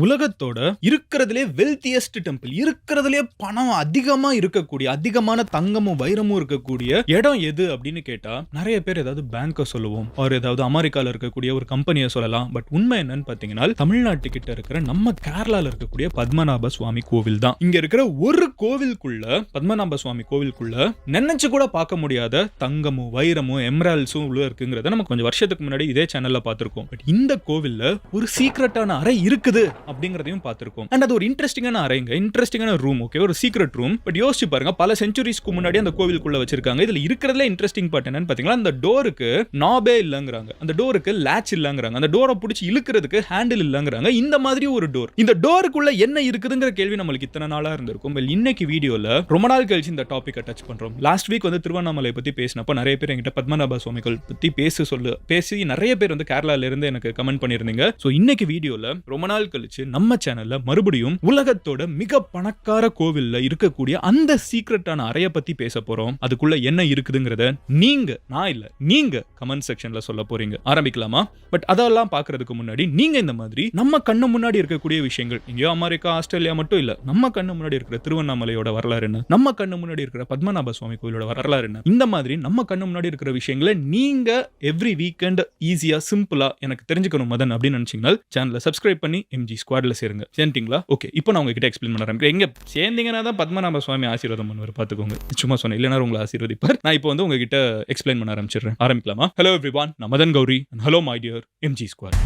உலகத்தோட இருக்கிறதுலே wealthiest temple இருக்கிறதுலே பணம் அதிகமா இருக்கக்கூடிய அதிகமான தங்கமும் வைரமும் இருக்கக்கூடிய இடம் எது அப்படின்னு கேட்டா நிறைய பேர் ஏதாவது பேங்கை சொல்லுவோம் அவர் ஏதாவது அமெரிக்கால இருக்கக்கூடிய ஒரு கம்பெனியை சொல்லலாம். பட் உண்மை என்னன்னு பாத்தீங்கன்னா தமிழ்நாட்டு கிட்ட இருக்கிற நம்ம கேரளால இருக்கக்கூடிய பத்மநாப சுவாமி கோவில் தான். இங்க இருக்கிற ஒரு கோவிலுக்குள்ள பத்மநாப சுவாமி கோவிலுக்குள்ள நினைச்சு கூட பார்க்க முடியாத தங்கமும் வைரமும் எம்ரால்ஸும் உள்ள இருக்குங்கிறத நம்ம கொஞ்சம் வருஷத்துக்கு முன்னாடி இதே சேனல்ல பார்த்துருக்கோம். பட் இந்த கோவில்ல ஒரு சீக்ரெட்டான அறை இருக்குது. அப்படிங்கறதையும் பார்த்திருக்கோம். அண்ட் அது ஒரு இன்ட்ரெஸ்டிங்கான அறைங்க. இன்ட்ரெஸ்டிங்கான ரூம் ஓகே ஒரு சீக்ரெட் ரூம் பட் யோசிச்சு பாருங்க பல செஞ்சுரிஸ்க்கு முன்னாடி அந்த கோவிலுக்குள்ள வச்சிருக்காங்க. இதுல இருக்கிறதுல இன்ட்ரெஸ்டிங் பார்ட் என்னன்னு பாத்தீங்கன்னா அந்த டோருக்கு நாபே இல்லங்கிறாங்க. அந்த டோருக்கு லேட்ச் இல்லங்கிறாங்க. அந்த டோரை பிடிச்சி இழுக்கிறதுக்கு ஹேண்டில் இல்லங்கிறாங்க. இந்த மாதிரி ஒரு டோர் இந்த டோருக்குள்ள என்ன இருக்குதுங்கிற கேள்வி நம்மளுக்கு இத்தனை நாளா இருந்திருக்கும். இன்னைக்கு வீடியோல ரொம்ப நாள் கழிச்சு இந்த டாபிக்கை டச் பண்றோம். லாஸ்ட் வீக் வந்து திருவண்ணாமலை பத்தி பேசினப்போ நிறைய பேர் என்கிட்ட பத்மநாப சுவாமிகள் பத்தி பேச சொல்லு பேசி நிறைய பேர் வந்து கேரளால இருந்து எனக்கு கமெண்ட் பண்ணியிருந்தீங்க. ஸோ இன்னைக்கு வீடியோல ரொம்ப நாள் கழிச்சு நம்ம சேனல்ல மறுபடியும் உலகத்தோட மிக பணக்கார கோவில்ல இருக்கக்கூடிய அந்த சீக்ரெட்டான அறைய பத்தி பேச போறோம். அதுக்குள்ள என்ன இருக்குதுங்கிறத நீங்க நான் இல்ல நீங்க கமெண்ட் செக்ஷன்ல சொல்ல போறீங்க. ஆரம்பிக்கலாமா? பட் அதெல்லாம் பாக்குறதுக்கு முன்னாடி நீங்க இந்த மாதிரி நம்ம கண்ணு முன்னாடி இருக்கக்கூடிய விஷயங்கள் இங்கேயோ அமெரிக்கா ஆஸ்திரேலியா மட்டும் இல்ல நம்ம கண்ணு முன்னாடி இருக்கிற திருவண்ணாமலையோட வரலாறு என்ன? நம்ம கண்ணு முன்னாடி இருக்கிற பத்மநாப சுவாமி கோயிலோட வரலாறு என்ன? இந்த மாதிரி நம்ம கண்ணு முன்னாடி இருக்கிற விஷயங்களை நீங்க எவ்ரி வீக்கெண்ட் ஈஸியா சிம்பிளா எனக்கு தெரிஞ்சுக்கணும் மதன் அப்படின்னு நினைச்சீங்கன்னா சேனலை சப்ஸ்கிரைப் பண்ணி எம்ஜி ஸ்குவாட்ல சேருங்க. சேர்ந்துட்டீங்களா ஓகே இப்போ நான் உங்ககிட்ட எக்ஸ்பிளைன் பண்ண ஆரம்பிக்கிறேன். எங்க சேர்ந்தீங்கன்னா தான் பத்மநாப சுவாமி ஆசீர்வாதம் பண்ணுவார் பார்த்துக்கோங்க சும்மா சொன்னேன் இல்லைனா உங்களை ஆசீர்வதிப்பார். நான் இப்போ வந்து உங்ககிட்ட எக்ஸ்பிளைன் பண்ண ஆரம்பிச்சிடுறேன். ஆரம்பிக்கலாமா? ஹலோ எவ்ரிவான் நான் Madan Gowri. Hello my dear MG squad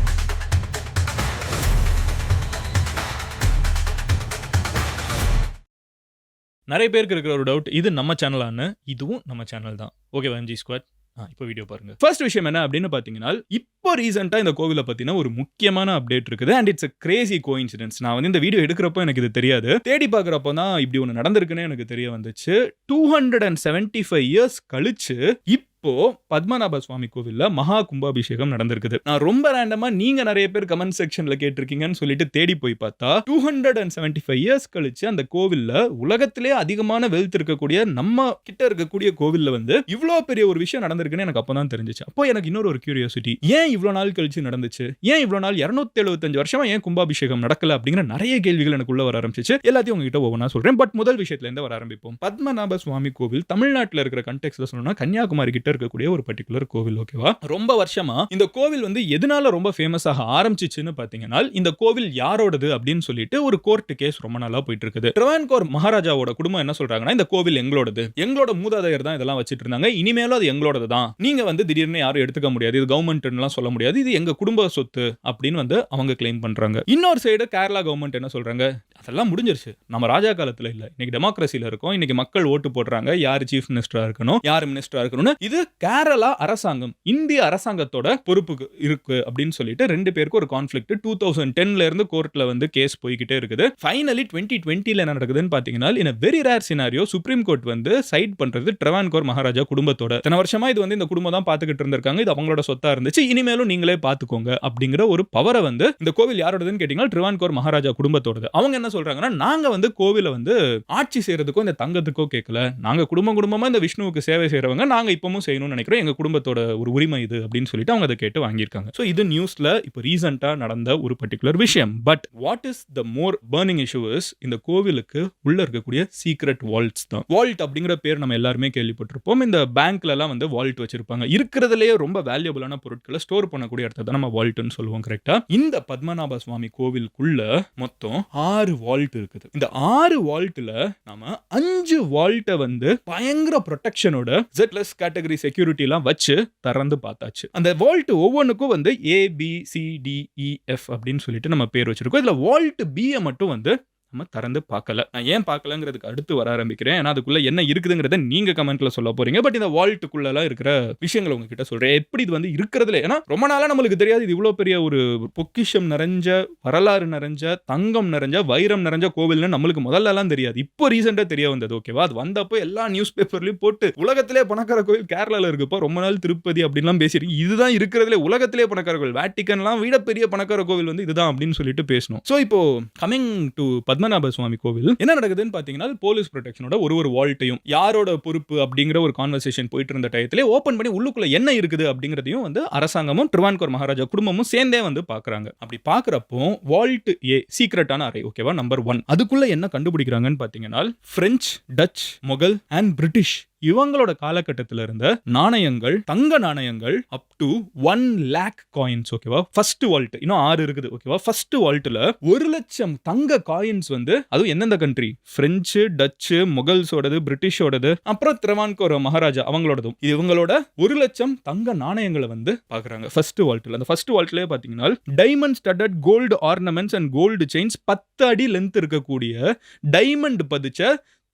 நிறைய பேருக்கு இருக்கிற ஒரு டவுட் இது நம்ம சேனலான்னு இதுவும் நம்ம சேனல் தான். ஓகே எம்ஜி ஸ்குவாட் இப்போ வீடியோ பாருங்க. ஃபர்ஸ்ட் விஷயம் என்ன அப்படின்னு பார்த்தீங்கன்னா இப்போ ரீசெண்டாக இந்த கோவிலை பற்றின ஒரு முக்கியமான அப்டேட் இருக்குது. And it's a crazy coincidence நான் வந்து இந்த வீடியோ எடுக்கிறப்போ எனக்கு இது தெரியாது. தேடி பார்க்குறப்போ தான் இப்படி ஒன்று நடந்திருக்குன்னு எனக்கு தெரிய வந்துச்சு. Two hundred and seventy five years கழிச்சு இப்போ இப்போ பத்மநாப சுவாமி கோவில்ல மகா கும்பாபிஷேகம் நடந்திருக்குது. நான் ரொம்ப ரேண்டமா நீங்க நிறைய பேர் கமெண்ட் செக்ஷன்ல கேட்டிருக்கீங்கன்னு சொல்லிட்டு தேடி போய் பார்த்தா two hundred and seventy five years கழிச்சு அந்த கோவில்ல உலகத்திலே அதிகமான வெல்த் இருக்கக்கூடிய நம்ம கிட்ட இருக்கக்கூடிய கோவில்ல வந்து இவ்வளோ பெரிய ஒரு விஷயம் நடந்திருக்குன்னு எனக்கு அப்பதான் தெரிஞ்சுச்சு. அப்போ எனக்கு இன்னொரு ஒரு கியூரியாசிட்டி ஏன் இவ்வளோ நாள் கழிச்சு நடந்துச்சு? ஏன் இவ்வளோ நாள் இரநூத்தி எழுபத்தஞ்சு வருஷமா ஏன் கும்பாபிஷேகம் நடக்கல அப்படிங்கிற நிறைய கேள்விகள் எனக்குள்ள வர ஆரம்பிச்சிச்சு. எல்லாத்தையும் உங்ககிட்ட ஒவ்வொன்றா சொல்றேன். பட் முதல் விஷயத்துல இருந்து வர ஆரம்பிப்போம். பத்மநாப சுவாமி கோவில் தமிழ்நாட்டில் இருக்கிற கண்டெக்ட்ல சொல்லணும்னா கன்னியாகுமரி கிட்ட இருக்கக்கூடிய ஒரு பர்டிகுலர் கோவில் ஓகேவா ரொம்ப வருஷமா இந்த கோவில் வந்து எதனால ரொம்ப ஃபேமஸ் ஆக ஆரம்பிச்சிச்சுன்னு பாத்தீங்கன்னா இந்த கோவில் யாரோடது அப்படின்னு சொல்லிட்டு ஒரு கோர்ட் கேஸ் ரொம்ப நாளா போயிட்டு இருக்குது ட்ரவான்கோர் மகாராஜாவோட குடும்பம் என்ன சொல்றாங்கன்னா இந்த கோவில் எங்களோடது. எங்களோட மூதாதையர் தான் இதெல்லாம் வச்சிட்டு இருந்தாங்க இனிமேலும் அது எங்களோடது தான். நீங்க வந்து திடீர்னு யாரும் எடுத்துக்க முடியாது. இது கவர்மெண்ட்லாம் சொல்ல முடியாது. இது எங்க குடும்ப சொத்து அப்படின்னு வந்து அவங்க கிளைம் பண்றாங்க. இன்னொரு சைடு கேரளா கவர்மெண்ட் என்ன சொல்றாங்க? அதெல்லாம் முடிஞ்சிருச்சு. நம்ம ராஜா காலத்துல இல்ல. இன்னைக்கு டெமோக்ரஸில இருக்கோம். இன்னைக்கு மக்கள் ஓட்டு போடுறாங்க. யார் சீஃப் மினிஸ்டரா இருக்கணும்? யார் மினிஸ்டரா இருக்கணும்னு. இது கேரளா அரசாங்கம் இந்திய அரசாங்கத்தோட பொறுப்புக்கு இருக்கு அப்படின்னு சொல்லிட்டு ரெண்டு பேருக்கும் ஒரு கான்ஃபிளிக்ட் டூ தௌசண்ட் டென்ல இருந்து கோர்ட்ல வந்து கேஸ் போய்கிட்டே இருக்குது. ஃபைனலி டுவெண்ட்டி டுவெண்ட்டில என்ன நடக்குதுன்னு பாத்தீங்கன்னா in very rare scenario supreme court வந்து சைட் பண்றது ட்ரவான்கோர் மகாராஜா குடும்பத்தோட. தன வருஷமா இது வந்து இந்த குடும்பம் தான் பாத்துக்கிட்டு இருந்திருக்காங்க. இது அவங்களோட சொத்தா இருந்துச்சு. இனிமேலும் நீங்களே பாத்துக்கோங்க அப்படிங்கிற ஒரு பவரை வந்து இந்த கோவில் யாரோடதுன்னு கேட்டீங்கன்னா ட்ரிவான்கோர் மகாராஜா குடும்பத்தோடது. அவங்க என்ன சொல்றாங்கன்னா நாங்க வந்து கோவிலை வந்து ஆட்சி செய்யறதுக்கோ இந்த தங்கத்துக்கோ கேட்கல நாங்க குடும்பம் குடும்பமா இந்த விஷ்ணுவுக்கு சேவை செய்யறவங்க நாங்க இப்பவும் செய்யணும்னு நினைக்கிறோம். எங்க குடும்பத்தோட ஒரு உரிமை இது அப்படின்னு சொல்லிட்டு அவங்க அதை கேட்டு வாங்கியிருக்காங்க. ஸோ இது நியூஸ்ல இப்போ ரீசெண்டா நடந்த ஒரு பர்டிகுலர் விஷயம். But what is the more burning issue is இந்த கோவிலுக்கு உள்ள இருக்கக்கூடிய சீக்ரெட் வால்ட்ஸ் தான். வால்ட் அப்படிங்கிற பேர் நம்ம எல்லாருமே கேள்விப்பட்டிருப்போம். இந்த பேங்க்ல எல்லாம் வந்து வால்ட் வச்சிருப்பாங்க. இருக்கிறதுலயே ரொம்ப வேல்யூபிளான பொருட்களை ஸ்டோர் பண்ணக்கூடிய இடத்த தான் நம்ம வால்ட்னு சொல்லுவோம் கரெக்டா இந்த பத்மநாப சுவாமி கோவிலுக்குள்ள மொத்தம் ஆறு வால்ட் இருக்குது. இந்த ஆறு வால்ட்ல நாம அஞ்சு வால்ட்டை வந்து பயங்கர ப்ரொடெக்ஷனோட Z கேட்டகரி செக்யூரிட்டி எல்லாம் வச்சு திறந்து பார்த்தாச்சு. அந்த வால்ட் ஒவ்வொன்றுக்கும் வந்து ஏபிசிடிஇஎஃப் சி e, அப்படின்னு சொல்லிட்டு நம்ம பேர் வச்சிருக்கோம். இதுல வால்ட் பியை மட்டும் வந்து நம்ம திறந்து பார்க்கல. நான் ஏன் பார்க்கலங்கிறதுக்கு அடுத்து வர ஆரம்பிக்கிறேன். ஏன்னா அதுக்குள்ள என்ன இருக்குதுங்கிறத நீங்க கமெண்ட்ல சொல்ல போறீங்க. பட் இந்த வால்ட்டுக்குள்ளலாம் இருக்கிற விஷயங்களை உங்ககிட்ட சொல்றேன். எப்படி இது வந்து இருக்கிறதுல? ஏன்னா ரொம்ப நாளா நம்மளுக்கு தெரியாது இது இவ்வளோ பெரிய ஒரு பொக்கிஷம் நிறைஞ்ச வரலாறு நிறைஞ்ச தங்கம் நிறைஞ்ச வைரம் நிறைஞ்ச கோவில்னு நம்மளுக்கு முதல்ல எல்லாம் தெரியாது. இப்போ ரீசெண்டா தெரிய வந்தது ஓகேவா அது வந்தப்போ எல்லா நியூஸ் பேப்பர்லயும் போட்டு உலகத்திலே பணக்கார கோவில் கேரளால இருக்குப்போ ரொம்ப நாள் திருப்பதி அப்படின்லாம் பேசியிருக்கு இதுதான் இருக்கிறதுல உலகத்திலே பணக்கார கோவில். வேட்டிக்கன்லாம் விட பெரிய பணக்கார கோவில் வந்து இதுதான் அப்படின்னு சொல்லிட்டு பேசணும். ஸோ இப்போ கமிங் டு பத்மநாப சுவாமி கோவில் என்ன நடக்குதுன்னு பாத்தீங்கன்னா போலீஸ் ப்ரொடெக்ஷனோட ஒரு ஒரு வால்ட்டையும் யாரோட பொறுப்பு அப்படிங்கிற ஒரு கான்வர்சேஷன் போயிட்டு இருந்த டயத்திலே ஓபன் பண்ணி உள்ளுக்குள்ள என்ன இருக்குது அப்படிங்கிறதையும் வந்து அரசாங்கமும் ட்ரிவான்கோர் மகாராஜா குடும்பமும் சேர்ந்தே வந்து பாக்குறாங்க அப்படி பாக்குறப்போ வால்ட் ஏ சீக்ரெட்டான அறை ஓகேவா நம்பர் ஒன் அதுக்குள்ள என்ன கண்டுபிடிக்கிறாங்கன்னு பாத்தீங்கன்னா French Dutch Mughal and British இவங்களோட காலகட்டத்தில் இருந்த நாணயங்கள் தங்க நாணயங்கள் up to one lakh coins ஓகேவா ஃபர்ஸ்ட் வால்ட் இன்னும் ஆறு இருக்குது ஓகேவா ஃபர்ஸ்ட் வால்ட்டில் ஒரு லட்சம் தங்க காயின்ஸ் வந்து அதுவும் எந்தெந்த கண்ட்ரி பிரெஞ்சு டச்சு முகல்ஸோடது பிரிட்டிஷோடது அப்புறம் திரவான்கோர் மகாராஜா அவங்களோடதும். இது இவங்களோட ஒரு லட்சம் தங்க நாணயங்களை வந்து பார்க்குறாங்க ஃபர்ஸ்ட் வால்ட்டில் அந்த ஃபர்ஸ்ட் வால்ட்லேயே பார்த்தீங்கன்னா diamond studded gold ornaments and gold chains பத்து அடி லென்த் இருக்கக்கூடிய டைமண்ட் பதிச்ச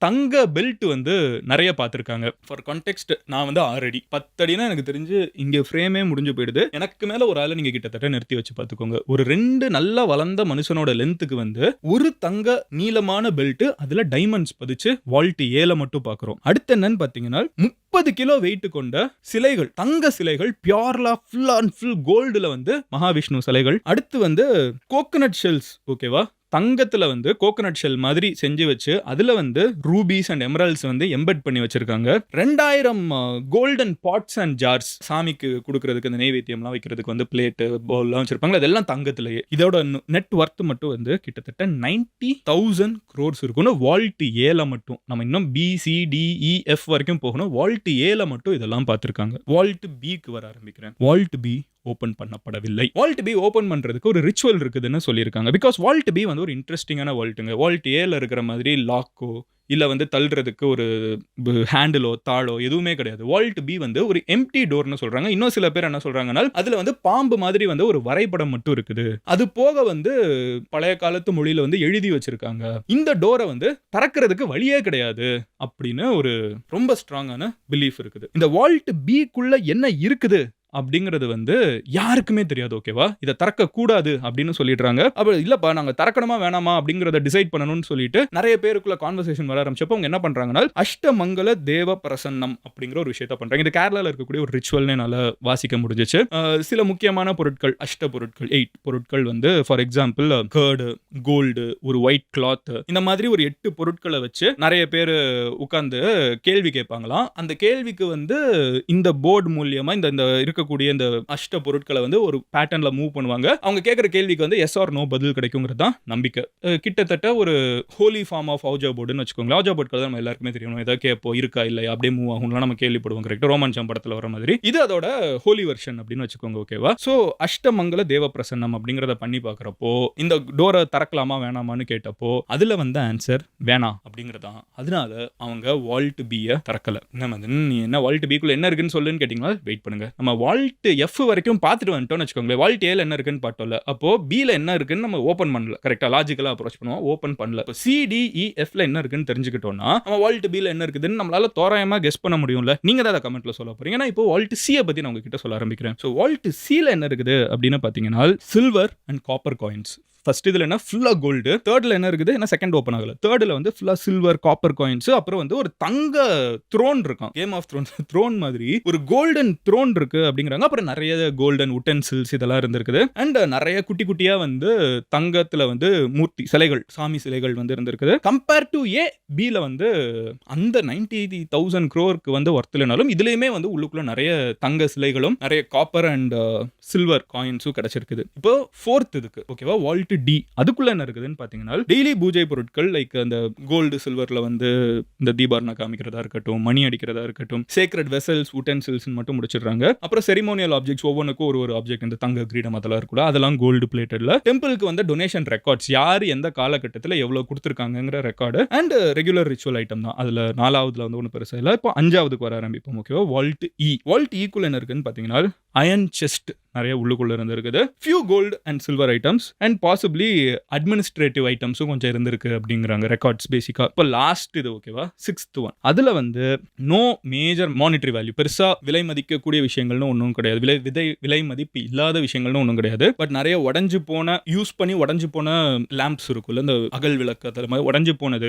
தங்க பெல்ட் வந்து நிறைய பார்த்துருக்காங்க. ஃபார் கான்டெக்ட் நான் வந்து ஆறடி பத்தடினா எனக்கு தெரிஞ்சு இங்கே ஃப்ரேமே முடிஞ்சு போயிடுது. எனக்கு மேலே ஒரு ஆளை நீங்கள் கிட்டத்தட்ட நிறுத்தி வச்சு பார்த்துக்கோங்க. ஒரு ரெண்டு நல்லா வளர்ந்த மனுஷனோட லென்த்துக்கு வந்து ஒரு தங்க நீளமான பெல்ட் அதில் டைமண்ட்ஸ் பதிச்சு வால்ட்டு ஏல மட்டும் பார்க்குறோம். அடுத்து என்னன்னு பார்த்தீங்கன்னா முப்பது கிலோ வெயிட் கொண்ட சிலைகள் தங்க சிலைகள் பியூர்லா ஃபுல் அண்ட் ஃபுல் கோல்டுல வந்து மகாவிஷ்ணு சிலைகள். அடுத்து வந்து கோகனட் ஷெல்ஸ் ஓகேவா தங்கத்தில் வந்து கோகனட் ஷெல் மாதிரி செஞ்சு வச்சு அதில் வந்து ரூபீஸ் அண்ட் எமரல்ஸ் வந்து எம்பெட் பண்ணி வச்சுருக்காங்க. ரெண்டாயிரம் கோல்டன் பாட்ஸ் அண்ட் ஜார்ஸ் சாமிக்கு கொடுக்கறதுக்கு அந்த நெய்வேத்தியம்லாம் வைக்கிறதுக்கு வந்து பிளேட்டு பவுல்லாம் வச்சுருப்பாங்க அதெல்லாம் தங்கத்திலேயே. இதோட நெட் ஒர்த் மட்டும் வந்து கிட்டத்தட்ட நைன்டி தௌசண்ட் க்ரோர்ஸ் இருக்கும்னு வால்ட்டு ஏல மட்டும். நம்ம இன்னும் பிசிடிஇஎஃப் e, வரைக்கும் போகணும். வால்ட்டு ஏல மட்டும் இதெல்லாம் பார்த்துருக்காங்க. வால்ட்டு பிக்கு வர ஆரம்பிக்கிறேன். வால்ட் பி ஓப்பன் பண்ணப்படவில்லை. வால்ட் பி ஓப்பன் பண்ணுறதுக்கு ஒரு ரிச்சுவல் இருக்குதுன்னு சொல்லியிருக்காங்க. பிகாஸ் வால்ட் பி வந்து ஒரு இன்ட்ரெஸ்டிங்கான வால்ட்டுங்க வால்ட் ஏல இருக்கிற மாதிரி லாக்கோ இல்லை வந்து தள்ளுறதுக்கு ஒரு ஹேண்டிலோ தாளோ எதுவுமே கிடையாது. வால்ட் பி வந்து ஒரு எம்டி டோர்னு சொல்கிறாங்க இன்னும் சில பேர் என்ன சொல்கிறாங்கன்னா அதில் வந்து பாம்பு மாதிரி வந்து ஒரு வரைபடம் மட்டும் இருக்குது. அது போக வந்து பழைய காலத்து மொழியில் வந்து எழுதி வச்சிருக்காங்க. இந்த டோரை வந்து திறக்கிறதுக்கு வழியே கிடையாது அப்படின்னு ஒரு ரொம்ப ஸ்ட்ராங்கான பிலீஃப் இருக்குது. இந்த வால்ட் பிக்குள்ளே என்ன இருக்குது? அப்படிங்கிறது வந்து யாருக்குமே தெரியாது ஓகேவா? இதை திறக்க கூடாது அப்படின்னு சொல்லிடுறாங்க. அப்போ இல்லப்பா நாங்கள் திறக்கணுமா வேணாமா அப்படிங்கிறத டிசைட் பண்ணணும்னு சொல்லிட்டு நிறைய பேருக்குள்ள கான்வர்சேஷன் வர ஆரம்பிச்சப்போ அவங்க என்ன பண்ணுறாங்கன்னா அஷ்டமங்கல தேவ பிரசன்னம் அப்படிங்கிற ஒரு விஷயத்த பண்ணுறாங்க இது கேரளாவில் இருக்கக்கூடிய ஒரு ரிச்சுவல்னு என்னால வாசிக்க முடிஞ்சிச்சு. சில முக்கியமான பொருட்கள் அஷ்ட பொருட்கள் எயிட் பொருட்கள் வந்து ஃபார் எக்ஸாம்பிள் கேர்டு கோல்டு ஒரு ஒயிட் கிளாத் இந்த மாதிரி ஒரு எட்டு பொருட்களை வச்சு நிறைய பேர் உட்காந்து கேள்வி கேட்பாங்களாம். அந்த கேள்விக்கு வந்து இந்த போர்டு மூலியமாக இந்த இந்த இருக்கக்கூடிய இந்த அஷ்ட பொருட்களை வந்து ஒரு பேட்டர்ன்ல மூவ் பண்ணுவாங்க. அவங்க கேட்குற கேள்விக்கு வந்து எஸ் ஆர் நோ பதில் கிடைக்குங்கிறது தான் நம்பிக்கை. கிட்டத்தட்ட ஒரு ஹோலி ஃபார்ம் ஆஃப் ஆஜா போர்டுன்னு வச்சுக்கோங்களேன். ஆஜா போர்ட்கள் தான் நம்ம எல்லாருக்குமே தெரியும். ஏதாவது கேட்போம் இருக்கா இல்லையா அப்படியே மூவ் ஆகும்லாம் நம்ம கேள்விப்படுவோம் கரெக்ட் ரோமான்சம் படத்தில் வர மாதிரி. இது அதோட ஹோலி வெர்ஷன் அப்படின்னு வச்சுக்கோங்க ஓகேவா ஸோ அஷ்டமங்கல தேவ பிரசன்னம் அப்படிங்கிறத பண்ணி பார்க்குறப்போ இந்த டோரை திறக்கலாமா வேணாமான்னு கேட்டப்போ அதில் வந்த ஆன்சர் வேணாம் அப்படிங்கிறதான் அதனால அவங்க வால்ட் பியை திறக்கலை. என்ன வந்து நீ என்ன வால்ட் பிக்குள்ள என்ன இருக்குன்னு சொல்லுன்னு கேட்டிங்களா? வெயிட் பண்ணுங்க. நம்ம வால்ட் எஃப் வரைக்கும் பார்த்துட்டு வந்துட்டோம்னு வச்சுக்கோங்களேன். வால்ட் ஏல என்ன இருக்குன்னு பார்த்தோம்ல. அப்போ பில என்ன இருக்குன்னு நம்ம ஓப்பன் பண்ணல. கரெக்டா லாஜிக்கலா அப்ரோச் பண்ணுவோம். ஓப்பன் பண்ணல. இப்போ சிடிஇ எஃப்ல e, என்ன இருக்குன்னு தெரிஞ்சுக்கிட்டோம்னா நம்ம வால்ட் பில என்ன இருக்குதுன்னு நம்மளால தோராயமா கெஸ் பண்ண முடியும்ல. நீங்க தான் அதை கமெண்ட்ல சொல்ல போறீங்க. ஏன்னா இப்போ வால்ட் சியை பத்தி நான் உங்ககிட்ட சொல்ல ஆரம்பிக்கிறேன். ஸோ வால்ட் சில என்ன இருக்குது அப்படின்னு பார்த்தீங்கன்னா silver and copper coins first இதில் என்ன? ஃபுல்லாக கோல்டு தேர்டில் என்ன இருக்குது? என்ன செகண்ட் ஓப்பன் ஆகல. தேர்டில் வந்து ஃபுல்லாக சில்வர் காப்பர் காயின்ஸ் அப்புறம் வந்து ஒரு தங்க த்ரோன் இருக்கும். கேம் ஆஃப் த்ரோன் த்ரோன் மாதிரி. ஒரு கோல்டன் த்ரோன் இருக்கு அப்படிங்கிறாங்க. அப்புறம் நிறைய கோல்டன் உட்டன்சில்ஸ் இதெல்லாம் இருந்திருக்குது. அண்ட் நிறைய குட்டி குட்டியாக வந்து தங்கத்தில் வந்து மூர்த்தி சிலைகள் சாமி சிலைகள் வந்து இருந்திருக்குது. கம்பேர் டு ஏ பியில் வந்து அந்த நைன்டி தௌசண்ட் க்ரோருக்கு வந்து ஒர்த்துலனாலும் இதுலேயுமே வந்து உள்ளுக்குள்ள நிறைய தங்க சிலைகளும் நிறைய காப்பர் அண்ட் சில்வர் uh, காயின்ஸும் கிடச்சிருக்குது. இப்போ ஃபோர்த் இதுக்கு ஓகேவா வால்ட் டி அதுக்குள்ள என்ன இருக்குதுன்னு பார்த்தீங்கன்னா டெய்லி பூஜை பொருட்கள் லைக் அந்த கோல்டு சில்வரில் வந்து இந்த தீபாரணை காமிக்கிறதா இருக்கட்டும் மணி அடிக்கிறதா இருக்கட்டும் சேக்ரட் வெசல்ஸ் உட்டன்சில்ஸ் மட்டும் முடிச்சிடுறாங்க. அப்புறம் செரிமோனியல் ஆப்ஜெக்ட்ஸ் ஒவ்வொன்றுக்கும் ஒரு ஒரு ஆப்ஜெக்ட் இந்த தங்க கிரீடம் அதெல்லாம் இருக்குல்ல அதெல்லாம் கோல்டு பிளேட்டடில் டெம்பிளுக்கு வந்து டொனேஷன் ரெக்கார்ட்ஸ் யார் எந்த காலகட்டத்தில் எவ்வளோ கொடுத்துருக்காங்கிற record and regular ritual item தான். அதில் நாலாவதுல வந்து ஒன்றும் பெருசாக இல்லை. இப்போ அஞ்சாவதுக்கு வர ஆரம்பிப்போம் ஓகேவா வால்ட் இ வால்ட் ஈக்குவல் என்ன இருக்குன்னு பார்த்தீங்கன்னா அயன் செஸ்ட் நிறைய உள்ளுக்குள்ள இருந்திருக்குது. Few gold and silver items and possibly administrative ஐட்டம்ஸும் கொஞ்சம் இருந்திருக்கு அப்படிங்கிறாங்க ரெக்கார்ட்ஸ் பேசிக்கா இப்போ லாஸ்ட் இது ஓகேவா சிக்ஸ்த் ஒன் அதுல வந்து நோ மேஜர் மானிட்டரி வேல்யூ பெருசா விலை மதிக்கக்கூடிய விஷயங்கள்னு ஒன்றும் கிடையாது. விலை விதை விலை மதிப்பு இல்லாத விஷயங்கள்னு ஒன்றும் கிடையாது. பட் நிறைய உடஞ்சு போன யூஸ் பண்ணி உடஞ்சு போன லேம்ப்ஸ் இருக்குல்ல இந்த அகல் விளக்கத்தில் மாதிரி உடஞ்சு போனது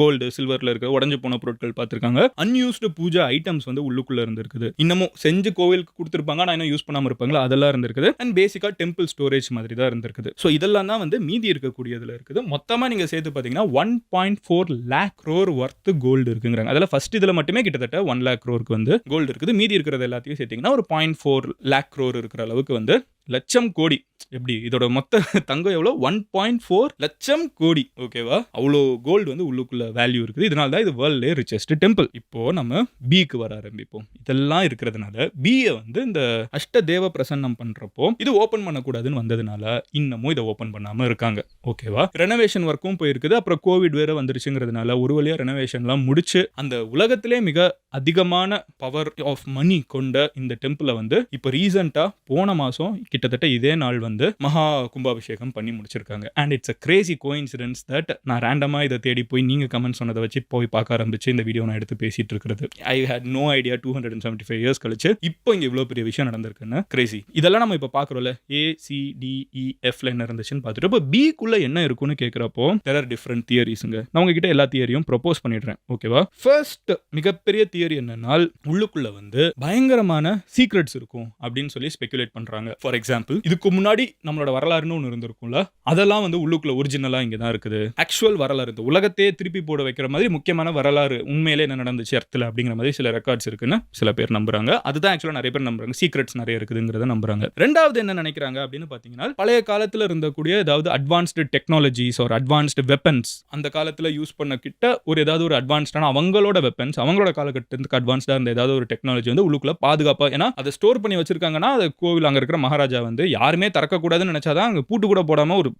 கோல்டு சில்வரில் இருக்க உடஞ்சு போன பொருட்கள் பார்த்துருக்காங்க. அன்யூஸ்டு பூஜா ஐட்டம்ஸ் வந்து உள்ளுக்குள்ளே இருந்திருக்குது. இன்னமும் செஞ்சு கோவிலுக்கு கொடுத்துருப்பாங்க ஆனால் இன்னும் யூஸ் பண்ணாமல் இருப்பாங்களா? அதெல்லாம் இருந்திருக்குது. அண்ட் பேசிக்கா டெம்பிள் ஸ்டோரேஜ் மாதிரி தான் இருந்திருக்குது. ஸோ இதெல்லாம் தான் வந்து மீதி இருக்கக்கூடியதுல இருக்குது. மொத்தமா நீங்க சேர்த்து பாத்தீங்கன்னா one point four lakh crore worth gold இருக்குங்கிறாங்க. அதில் ஃபர்ஸ்ட் இதுல மட்டுமே கிட்டத்தட்ட ஒன் லேக் க்ரோருக்கு வந்து கோல்டு இருக்குது. மீதி இருக்கிறது எல்லாத்தையும் சேர்த்தீங்கன்னா ஒரு பாயிண்ட் ஃபோர் லேக் க்ரோர் இருக்கிற அளவுக்கு வந்து லட்சம் கோடி. எப்படி? இதோட மொத்த தங்கம் எவ்வளோ ஒன் பாயிண்ட் ஃபோர் லட்சம் கோடி. ஓகேவா அவ்வளோ கோல்டு வந்து உள்ளுக்குள்ள வேல்யூ இருக்குது. இதனால தான் இது வேர்ல்ட்லேயே ரிச்சஸ்ட் டெம்பிள் இப்போ நம்ம பிக்கு வர ஆரம்பிப்போம். இதெல்லாம் இருக்கிறதுனால பியை வந்து இந்த அஷ்ட தேவ பிரசன்னம் பண்ணுறப்போ இது ஓப்பன் பண்ணக்கூடாதுன்னு வந்ததுனால இன்னமும் இதை ஓப்பன் பண்ணாமல் இருக்காங்க. ஓகேவா ரெனோவேஷன் ஒர்க்கும் போயிருக்குது. அப்புறம் கோவிட் வேற வந்துருச்சுங்கிறதுனால ஒரு வழியாக ரெனோவேஷன்லாம் முடிச்சு அந்த உலகத்திலே மிக அதிகமான பவர் ஆஃப் மணி கொண்ட இந்த டெம்பிளை வந்து இப்போ ரீசெண்டாக போன மாதம் கிட்டத்தட்ட இதே நாள் வந்து மகா கும்பாபிஷேகம் பண்ணி முடிச்சிருக்காங்க. And it's a crazy coincidence that நான் ரேண்டமாக இதை தேடி போய் நீங்கள் கமெண்ட் சொன்னதை வச்சு போய் பார்க்க ஆரம்பிச்சு இந்த வீடியோ நான் எடுத்து பேசிட்டு இருக்கிறது. I had no idea two hundred and seventy five years கழிச்சு இப்போ இங்கே இவ்வளோ பெரிய விஷயம் நடந்திருக்குன்னு. கிரேசி இதெல்லாம் நம்ம இப்போ பார்க்குறோம்ல. ஏ சி e, என்ன இருந்துச்சுன்னு பார்த்துட்டு இப்போ பிக்குள்ள என்ன இருக்குன்னு கேட்குறப்போ தெர் ஆர் டிஃப்ரெண்ட் தியரிஸுங்க நான் உங்ககிட்ட எல்லா தியரியும் ப்ரொப்போஸ் பண்ணிடுறேன். ஓகேவா ஃபர்ஸ்ட் மிகப்பெரிய தியரி என்னன்னா உள்ளுக்குள்ள வந்து பயங்கரமான சீக்ரெட்ஸ் இருக்கும் அப்படின்னு சொல்லி ஸ்பெகுலேட் பண்றாங்க. ஃபார் எக்ஸாம்பிள் எக்ஸாம்பிள் இதுக்கு முன்னாடி நம்மளோட வரலாறுன்னு ஒன்று இருந்திருக்கும்ல? அதெல்லாம் வந்து உள்ளுக்குள்ள ஒரிஜினலாக இங்கே தான் இருக்குது. ஆக்சுவல் வரலாறு இந்த உலகத்தையே திருப்பி போட வைக்கிற மாதிரி முக்கியமான வரலாறு உண்மையிலே என்ன நடந்துச்சு இடத்துல அப்படிங்கிற மாதிரி சில ரெக்கார்ட்ஸ் இருக்குன்னு சில பேர் நம்புறாங்க. அதுதான் ஆக்சுவலாக நிறைய பேர் நம்புறாங்க. சீக்ரெட்ஸ் நிறைய இருக்குதுங்கிறத நம்புறாங்க. ரெண்டாவது என்ன நினைக்கிறாங்க அப்படின்னு பார்த்தீங்கன்னா பழைய காலத்தில் இருந்தக்கூடிய ஏதாவது அட்வான்ஸ்டு டெக்னாலஜிஸ் ஒரு அட்வான்ஸ்டு வெப்பன்ஸ் அந்த காலத்தில் யூஸ் பண்ண கிட்ட ஒரு ஏதாவது ஒரு அட்வான்ஸ்டான அவங்களோட வெப்பன்ஸ் அவங்களோட காலகட்டத்துக்கு அட்வான்ஸ்டாக இருந்த ஏதாவது ஒரு டெக்னாலஜி வந்து உள்ளுக்குள்ள பாதுகாப்பாக ஏன்னா அதை ஸ்டோர் பண்ணி வச்சிருக்காங்கன்னா அது கோவில் அங்கே இருக்கிற மகாராஜா வந்து யாருமே திறக்கக்கூடாதுன்னு நினைச்சாதான் அங்கே பூட்டு கூட போடாமல் ஒரு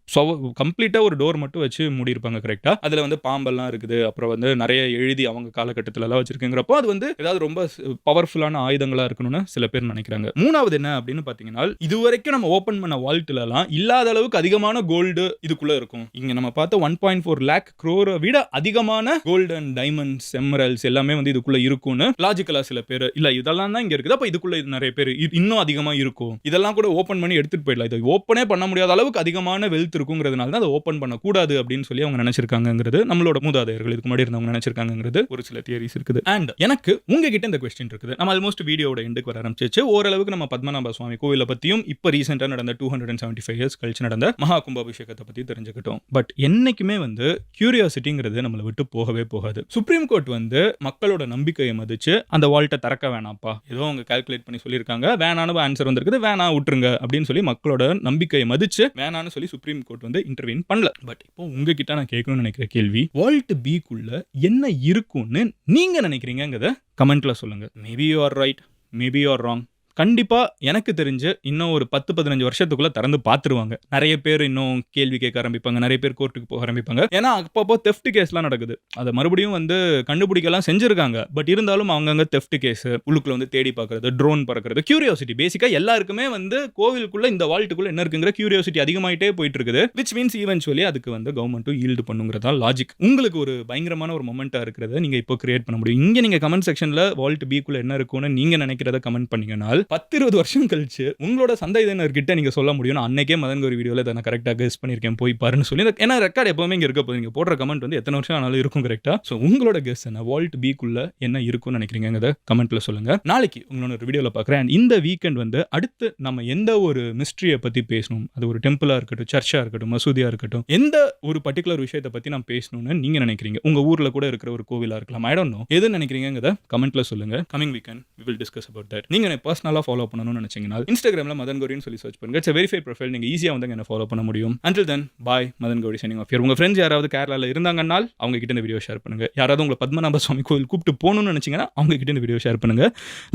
கம்ப்ளீட்டா ஒரு டோர் மட்டும் வச்சு மூடி இருப்பாங்க அதில் வந்து பாம்பெல்லாம் இருக்குது. அப்புறம் வந்து நிறைய எழுதி அவங்க காலகட்டத்திலலாம் வச்சுருக்குங்கிறப்போ வச்சிருக்குங்கிறப்போ அது வந்து ஏதாவது ரொம்ப பவர்ஃபுல்லான ஆயுதங்களாக இருக்கணும்னு சில பேர் நினைக்கிறாங்க. மூணாவது என்ன அப்படின்னு பார்த்தீங்கன்னா இது வரைக்கும் நம்ம ஓப்பன் பண்ண வால்ட்டுலலாம் இல்லாத அளவுக்கு அதிகமான கோல்டு இதுக்குள்ளே இருக்கும். இங்கே நம்ம பார்த்த ஒன் பாயிண்ட் ஃபோர் லேக் க்ரோரை விட அதிகமான கோல்டு அண்ட் டைமண்ட்ஸ் எமரல்ஸ் எல்லாமே வந்து இதுக்குள்ளே இருக்கும்னு லாஜிக்கலாக சில பேர் இல்லை இதெல்லாம் தான் இங்கே இருக்குது. அப்போ இதுக்குள்ளே இது நிறைய பேர் இ- இன்னும் அதிகமாக இருக்கும். இதெல்லாம் கூட ஓப்பன் பண்ணி எடுத்துகிட்டு போயிடலாம். இதை ஓப்பனே பண்ண முடியாத அளவுக்கு அதிகமான வெல்த் இருக்குங்கிறதுனால தான் அதை ஓப்பன் பண்ணக்கூடாது அப்படின்னு சொல்லி அவங்க நினைச்சிருக்காங்கிறது நம்மளோட மூதாதையர்கள். இதுக்கு முன்னாடி இருந்தவங்க நினைச்சிருக்காங்கிறது ஒரு சில தியரிஸ் இருக்குது. அண்ட் எனக்கு உங்ககிட்ட இந்த கொஸ்டின் இருக்குது. நம்ம ஆல்மோஸ்ட் வீடியோட எண்டுக்கு வர ஆரம்பிச்சிச்சு ஓரளவுக்கு நம்ம பத்மநாப சுவாமி கோவிலை பற்றியும் இப்போ ரீசெண்டாக நடந்த two hundred and seventy five years கழிச்சு நடந்த மகா கும்பாபிஷேகத்தை பற்றி தெரிஞ்சுக்கிட்டோம். பட் என்னைக்குமே வந்து கியூரியாசிட்டிங்கிறது நம்மளை விட்டு போகவே போகாது. சுப்ரீம் கோர்ட் வந்து மக்களோட நம்பிக்கையை மதிச்சு அந்த வால்ட்டை திறக்க வேணாம்ப்பா. ஏதோ அவங்க கால்குலேட் பண்ணி சொல்லியிருக்காங்க. வேணான்னு ஆன்சர் வந்திருக்குது. வேணா விட்டுருங்க. அப்படின்னு சொல்லி மக்களோட நம்பிக்கையை மதிச்சு வேணான்னு சொல்லி சுப்ரீம் கோர்ட் வந்து இன்டர்வீன் பண்ணல. பட் இப்போ உங்ககிட்ட நான் கேட்கணும்னு நினைக்கிற கேள்வி வால்ட் பிக்குள்ள என்ன இருக்கும்னு நீங்க நினைக்கிறீங்கிறத கமெண்ட்ல சொல்லுங்க. Maybe you are right maybe you are wrong கண்டிப்பாக எனக்கு தெரிஞ்சு இன்னும் ஒரு பத்து பதினஞ்சு வருஷத்துக்குள்ளே திறந்து பார்த்துருவாங்க நிறைய பேர் இன்னும் கேள்வி கேட்க ஆரம்பிப்பாங்க. நிறைய பேர் கோர்ட்டுக்கு போக ஆரம்பிப்பாங்க. ஏன்னா அப்பப்போ தெஃப்ட் கேஸ்லாம் நடக்குது. அதை மறுபடியும் வந்து கண்டுபிடிக்கலாம் செஞ்சுருக்காங்க. பட் இருந்தாலும் அவங்கங்க தெஃப்ட் கேஸ் உள்ளுக்குள்ள வந்து தேடி பார்க்கறது ட்ரோன் பறக்கிறது கியூரியாசிட்டி பேசிக்காக எல்லாருக்குமே வந்து கோவிலுக்குள்ள இந்த வால்ட்டுக்குள்ள என்ன இருக்குங்கிற கியூரியாசிட்டி அதிகமாயிட்டே போயிட்டு இருக்குது விச் மீன்ஸ் ஈவென்ச்சுவலி அதுக்கு வந்து கவர்மெண்ட்டும் ஈல்டு பண்ணுங்கிறதா லாஜிக் உங்களுக்கு ஒரு பயங்கரமான ஒரு மொமெண்ட்டாக இருக்கிறத நீங்கள் இப்போ கிரியேட் பண்ண முடியும். இங்கே நீங்கள் கமெண்ட் செக்ஷனில் வால்ட் பிக்குள்ளே என்ன இருக்கும்னு நீங்கள் நினைக்கிறத கமெண்ட் பண்ணிங்கனால் பத்து இருபது வருஷம் கழிச்சு உங்களோட சந்தையினர்கிட்ட நீங்க சொல்ல முடியும் நான் அன்னைக்கே மதன் ஒரு வீடியோல இதை நான் கரெக்டாக கெஸ் பண்ணியிருக்கேன். போய் பாருன்னு சொல்லி. ஏன்னா ரெக்கார்ட் எப்பவுமே இங்க இருக்க போது நீங்க போடுற கமெண்ட் வந்து எத்தனை வருஷம் ஆனாலும் இருக்கும் கரெக்டா ஸோ உங்களோட கெஸ் என்ன? வால்ட் பிக்குள்ள என்ன இருக்கும்னு நினைக்கிறீங்கிறத கமெண்ட்ல சொல்லுங்க. நாளைக்கு உங்களோட ஒரு வீடியோல பார்க்குறேன். இந்த வீக்கெண்ட் வந்து அடுத்து நம்ம எந்த ஒரு மிஸ்ட்ரியை பத்தி பேசணும்? அது ஒரு டெம்பிளா இருக்கட்டும் சர்ச்சா இருக்கட்டும் மசூதியா இருக்கட்டும் எந்த ஒரு பர்டிகுலர் விஷயத்தை பத்தி நான் பேசணும்னு நீங்க நினைக்கிறீங்க? உங்க ஊர்ல கூட இருக்கிற ஒரு கோவிலா இருக்கலாம். ஐ டோன்ட் நோ எது நினைக்கிறீங்கிறத கமெண்ட்ல சொல்லுங்க. Coming weekend we will discuss about that நீங்க பர்சனல் பர்சனலாக ஃபாலோ பண்ணணும்னு நினச்சிங்கன்னா இன்ஸ்டாகிராமில் மதன் கௌரின்னு சொல்லி சர்ச் பண்ணுங்க. இட்ஸ் வெரிஃபை ப்ரொஃபைல் நீங்கள் ஈஸியாக வந்து என்ன ஃபாலோ பண்ண முடியும். Until then bye Madhan Gowri signing off உங்கள் ஃப்ரெண்ட்ஸ் யாராவது கேரளாவில் இருந்தாங்கன்னால் அவங்க கிட்ட இந்த வீடியோ ஷேர் பண்ணுங்க. யாராவது உங்களை பத்மநாப சுவாமி கோவில் கூப்பிட்டு போகணும்னு நினைச்சீங்கன்னா அவங்க கிட்ட இந்த வீடியோ ஷேர் பண்ணுங்க.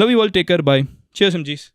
Love you all take care bye cheers M ஜீஸ்